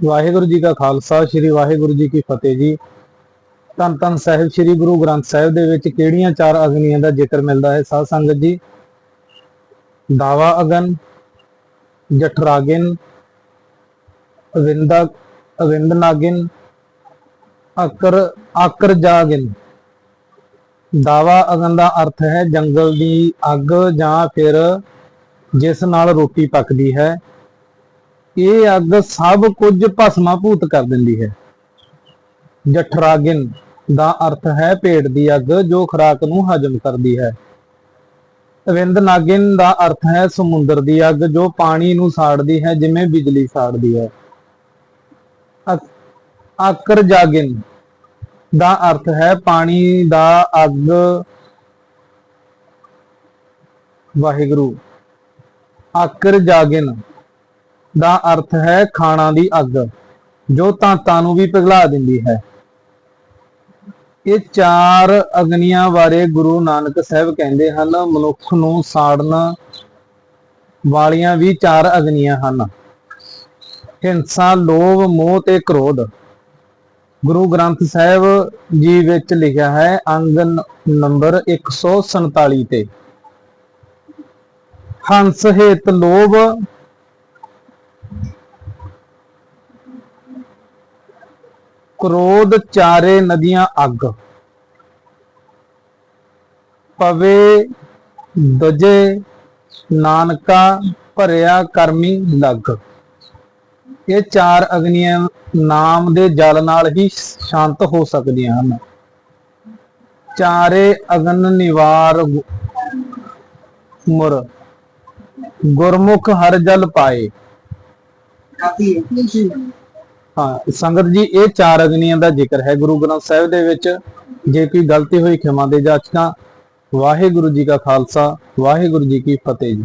ਵਾਹਿਗੁਰੂ ਜੀ ਕਾ ਖਾਲਸਾ, ਸ੍ਰੀ ਵਾਹਿਗੁਰੂ ਜੀ ਕੀ ਫਤਿਹ ਜੀ। ਧੰਨ ਧੰਨ ਸਾਹਿਬ, ਸ੍ਰੀ ਗੁਰੂ ਗ੍ਰੰਥ ਸਾਹਿਬ ਦੇ ਵਿੱਚ ਕਿਹੜੀਆਂ ਚਾਰ ਅਗਨੀਆਂ ਦਾ ਜ਼ਿਕਰ ਮਿਲਦਾ ਹੈ? ਸਾਧ ਸੰਗਤ ਜੀ, ਦਾਵਾ ਅਗਨ, ਜਠਰਾਗਿਨ, ਅਵਿੰਦਾ, ਅਵਿੰਦਨਾਗਿਨ, ਅਕਰ, ਆਕਰ ਜਾਗਿਨ। ਦਾਵਾ ਅਗਨ ਦਾ ਅਰਥ ਹੈ, ਜੰਗਲ ਦੀ ਅੱਗ ਜਾਂ ਫਿਰ ਜਿਸ ਨਾਲ ਰੋਟੀ ਪੱਕਦੀ ਹੈ। ਇਹ ਅੱਗ ਸਭ ਕੁਝ ਭਸਮਾਭੂਤ ਕਰ ਦਿੰਦੀ ਹੈ। ਜਠਰਾਗਿਨ ਦਾ ਅਰਥ ਹੈ ਪੇਟ ਦੀ ਅੱਗ, ਜੋ ਖੁਰਾਕ ਨੂੰ ਹਜਮ ਕਰਦੀ ਹੈ। ਅਵਿੰਦ ਨਾਗਿਨ ਦਾ ਅਰਥ ਹੈ ਸਮੁੰਦਰ ਦੀ ਅੱਗ, ਜੋ ਪਾਣੀ ਨੂੰ ਸਾੜਦੀ ਹੈ, ਜਿਵੇਂ ਬਿਜਲੀ ਸਾੜਦੀ ਹੈ। ਆਕਰ ਜਾਗਿਨ ਦਾ ਅਰਥ ਹੈ ਪਾਣੀ ਦਾ ਅੱਗ। ਵਾਹਿਗੁਰੂ ਆਕਰ ਜਾਗਿਨ ਦਾ ਅਰਥ ਹੈ ਖਾਣਾ ਦੀ ਅੱਗ, ਜੋ ਤਾਂਤਾਂ ਨੂੰ ਵੀ ਪਿਘਲਾ ਦਿੰਦੀ ਹੈ। ਇਹ ਚਾਰ ਅਗਨੀਆਂ ਬਾਰੇ ਗੁਰੂ ਨਾਨਕ ਸਾਹਿਬ ਕਹਿੰਦੇ ਹਨ, ਮਨੁੱਖ ਨੂੰ ਸਾੜਨ ਵਾਲੀਆਂ ਵੀ ਚਾਰ ਅਗਨੀਆਂ ਹਨ। ਹਿੰਸਾ, ਲੋਭ, ਮੋਹ ਤੇ ਕ੍ਰੋਧ। ਗੁਰੂ ਗ੍ਰੰਥ ਸਾਹਿਬ ਜੀ ਵਿੱਚ ਲਿਖਿਆ ਹੈ, ਅੰਗ ਨ- ਨੰਬਰ 147 ਤੇ। ਹੰਸ ਹੇਤ ਲੋਭ ਕ੍ਰੋਧ ਚਾਰੇ ਨਦੀਆਂ ਅੱਗ। ਪਵੇ ਦਜੇ ਨਾਨਕਾ ਭਰਿਆ ਕਰਮੀ ਲੱਗ। ਇਹ ਚਾਰ ਅਗਨੀਆਂ ਨਾਮ ਦੇ ਜਲ ਨਾਲ ਹੀ ਸ਼ਾਂਤ ਹੋ ਸਕਦੀਆਂ ਹਨ। ਚਾਰੇ ਅਗਨ ਨਿਵਾਰ ਮੁਰ। ਗੁਰਮੁਖ ਹਰ ਜਲ ਪਾਏ। ਹਾਂ, ਸੰਗਤ ਜੀ, ਇਹ ਚਾਰ ਅਗਨੀਆਂ ਦਾ ਜ਼ਿਕਰ ਹੈ। ਗੁਰੂ ਗ੍ਰੰਥ ਸਾਹਿਬ ਦੇ ਵਿੱਚ ਜੇ ਕੋਈ ਗਲਤੀ ਹੋਈ, ਖਿਮਾ ਦੇ ਜਾਚਕਾਂ ਵਾਹਿਗੁਰੂ ਜੀ ਕਾ ਖਾਲਸਾ, ਵਾਹਿਗੁਰੂ ਜੀ ਕੀ ਫਤਿਹ ਜੀ।